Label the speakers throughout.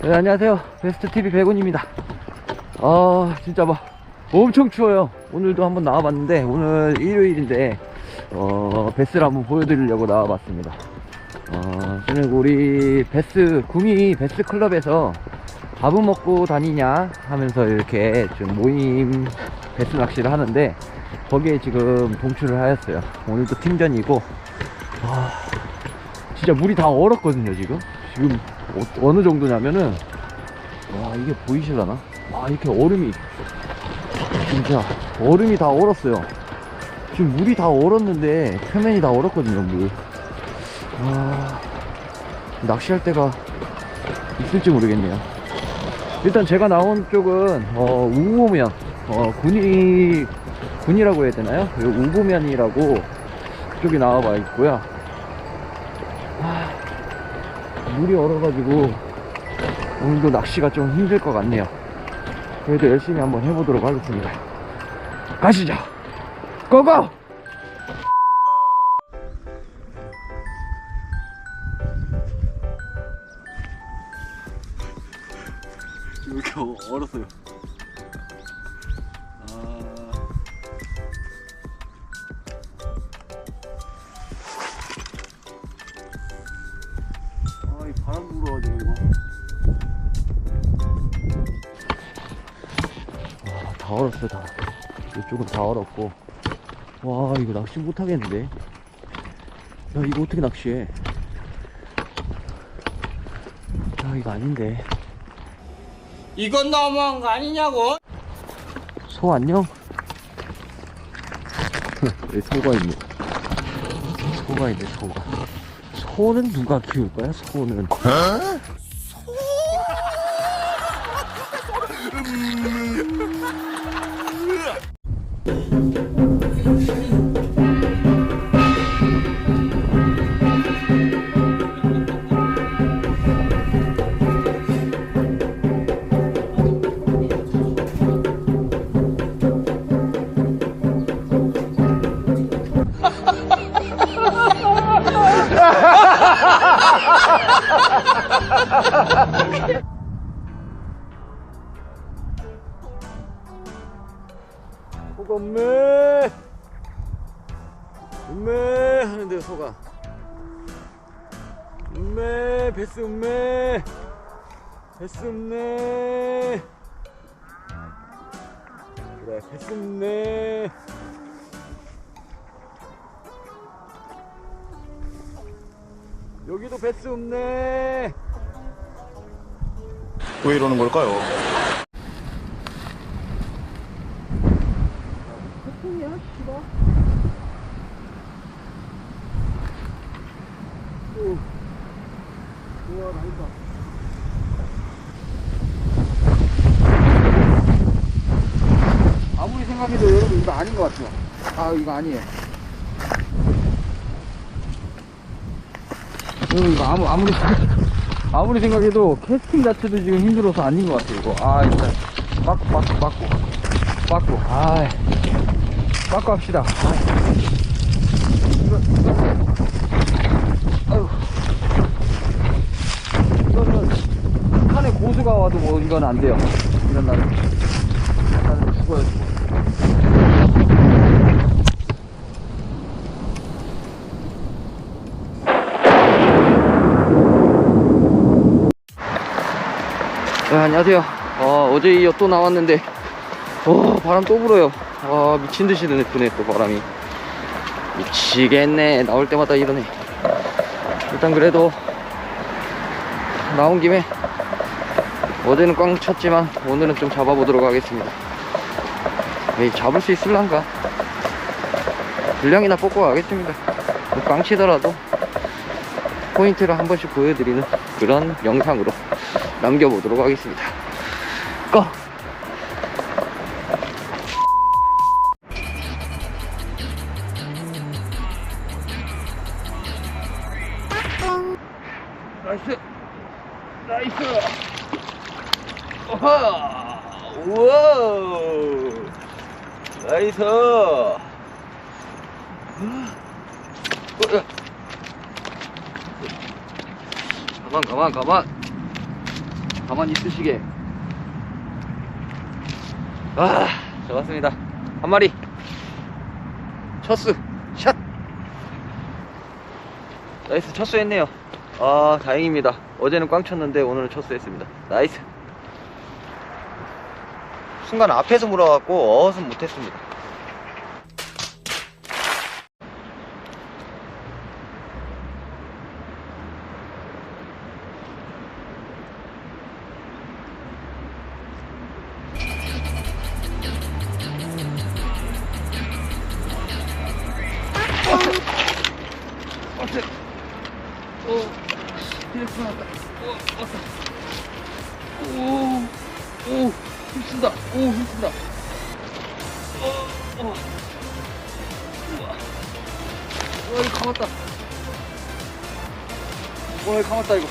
Speaker 1: 네, 안녕하세요. 베스트TV 백원입니다. 아, 진짜 막 엄청 추워요. 오늘도 한번 나와봤는데, 오늘 일요일인데, 어, 베스를 한번 보여드리려고 나와봤습니다. 어, 저는 우리 베스, 구미 베스 클럽에서 밥은 먹고 다니냐 하면서 이렇게 좀 모임 베스 낚시를 하는데, 거기에 지금 동출을 하였어요. 오늘도 팀전이고, 아, 진짜 물이 다 얼었거든요, 지금. 지금 어, 느 정도냐면은, 와, 이게 보이실라나? 와, 이렇게 얼음이, 진짜, 얼음이 다 얼었어요. 지금 물이 다 얼었는데, 표면이 다 얼었거든요, 물. 와, 낚시할 때가 있을지 모르겠네요. 일단 제가 나온 쪽은, 어, 우보면, 어, 군이, 군이라고 해야 되나요? 그 우보면이라고 쪽이 나와 봐 있고요. 물이 얼어가지고 오늘도 낚시가 좀 힘들 것 같네요. 그래도 열심히 한번 해보도록 하겠습니다. 가시죠! 고고! 이렇게 얼었어요. 다 얼었어, 다. 이쪽은 다 얼었고. 와, 이거 낚시 못 하겠는데. 야, 이거 어떻게 낚시해? 야, 이거 아닌데.
Speaker 2: 이건 너무한 거 아니냐고?
Speaker 1: 소 안녕? 왜 소가 있네? 소가 있네, 소가. 소는 누가 키울 거야, 소는? 베스 음메! 베스 음메! 그래, 베스 음메! 여기도 베스 음네!
Speaker 3: 왜 이러는 걸까요?
Speaker 1: 우와, 나있다. 아무리 생각해도 여러분 이거 아닌 것 같아요. 아, 이거 아니에요. 여러분 이거 아무, 아무리, 아무리 생각해도 캐스팅 자체도 지금 힘들어서 아닌 것 같아요, 이거. 아, 일단, 빠꾸, 빠꾸, 빠꾸. 아, 빠꾸 합시다. 이거, 이거. 아유. 이거는 고수가 와도 뭐 이건 안 돼요. 이런 날은. 이런 날은 죽어요. 죽어. 네, 안녕하세요. 어, 어제 이어 또 나왔는데, 어, 바람 또 불어요. 와, 미친 듯이 드네, 부네, 또 바람이. 미치겠네. 나올 때마다 이러네. 일단 그래도, 나온 김에, 어제는 꽝 쳤지만, 오늘은 좀 잡아보도록 하겠습니다. 에이, 잡을 수 있을란가? 분량이나 뽑고 가겠습니다. 뭐꽝 치더라도, 포인트를 한 번씩 보여드리는 그런 영상으로 남겨보도록 하겠습니다. 고! 나이스! 나이스! 오하! 우와! 나이스! 가만 가만 가만 가만히 있으시게. 아, 좋았습니다. 한 마리. 첫수, 샷! 나이스, 첫수 했네요. 아, 다행입니다. 어제는 꽝 쳤는데 오늘은 첫수 했습니다. 나이스. 순간 앞에서 물어갖고 어선 못했습니다. 어째, 오, 힐프 났다. 오, 힘쓴다. 어, 어. 우와. 와, 이거 감았다. 와, 이거 감았다, 이거.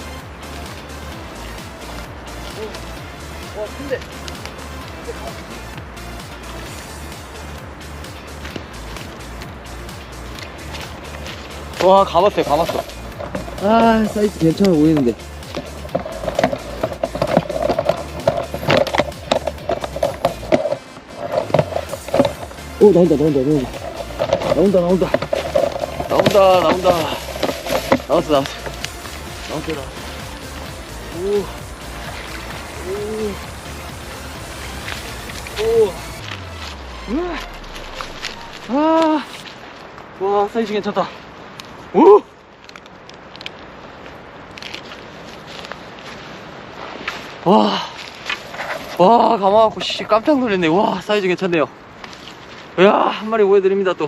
Speaker 1: 오, 와, 큰데. 큰데 감았다. 와, 감았어요, 감았어. 아, 사이즈 괜찮아 보이는데. 오, 나온다, 나온다, 나온다. 나온다, 나온다. 나온다, 나온다. 나왔어, 나왔어. 나왔어, 나왔어. 오. 오. 오. 우와. 아. 와, 사이즈 괜찮다. 오! 와, 와, 감아갖고, 씨, 깜짝 놀랐네. 와, 사이즈 괜찮네요. 이야, 한 마리 보여드립니다, 또.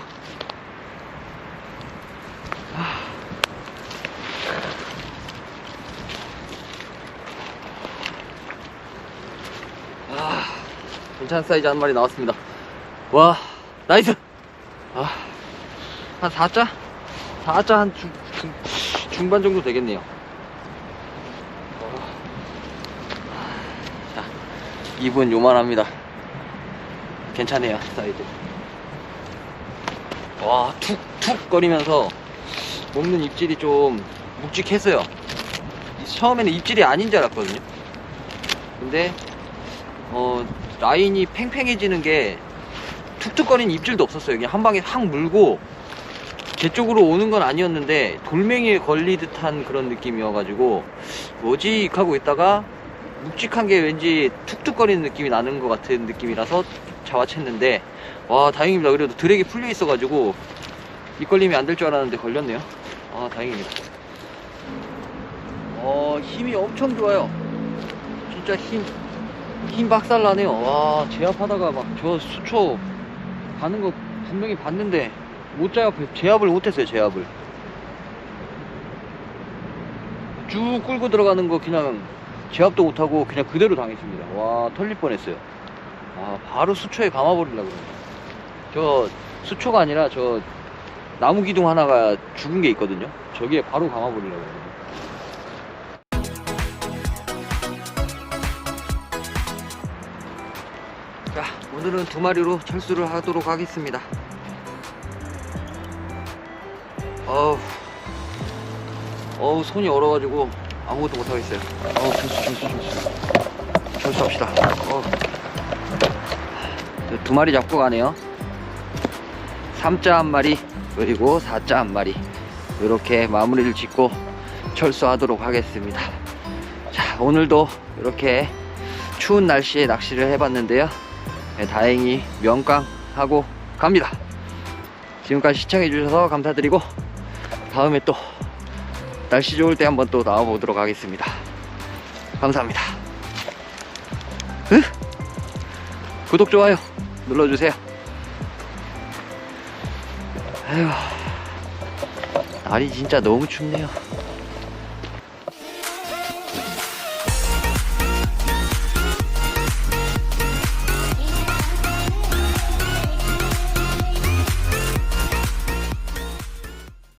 Speaker 1: 아, 괜찮은 사이즈 한 마리 나왔습니다. 와, 나이스! 아, 한 4자? 4자 한 중, 중, 중반 정도 되겠네요. 자, 입은 요만합니다. 괜찮네요, 사이즈. 와, 툭툭 거리면서 먹는 입질이 좀 묵직했어요. 처음에는 입질이 아닌 줄 알았거든요. 근데, 어, 라인이 팽팽해지는 게 툭툭거리는 입질도 없었어요. 그냥 한 방에 확 물고 제 쪽으로 오는 건 아니었는데 돌멩이에 걸리듯한 그런 느낌이어가지고 뭐지 하고 있다가 묵직한 게 왠지 툭툭거리는 느낌이 나는 것 같은 느낌이라서 잡아챘는데 와 다행입니다. 그래도 드랙이 풀려 있어가지고 입걸림이 안 될 줄 알았는데 걸렸네요. 아 다행입니다. 어 힘이 엄청 좋아요. 진짜 힘 힘 박살 나네요. 와 제압하다가 막 저 수초 가는 거 분명히 봤는데 못 제압 제압을 못했어요 제압을 쭉 끌고 들어가는 거 그냥 제압도 못하고 그냥 그대로 당했습니다. 와 털릴 뻔했어요. 아 바로 수초에 감아버리려고 그러네. 저 수초가 아니라 저 나무 기둥 하나가 죽은 게 있거든요. 저기에 바로 감아버리려고 그러네. 자 오늘은 두 마리로 철수를 하도록 하겠습니다. 어우. 어우 손이 얼어가지고 아무것도 못하겠어요. 어우 철수 철수 철수 철수합시다. 어. 두 마리 잡고 가네요. 3자 한 마리 그리고 4자 한 마리. 이렇게 마무리를 짓고 철수하도록 하겠습니다. 자 오늘도 이렇게 추운 날씨에 낚시를 해봤는데요. 네, 다행히 명강하고 갑니다. 지금까지 시청해주셔서 감사드리고 다음에 또 날씨 좋을 때 한번 또 나와보도록 하겠습니다. 감사합니다. 으? 구독, 좋아요 눌러주세요. 아휴, 날이 진짜 너무 춥네요.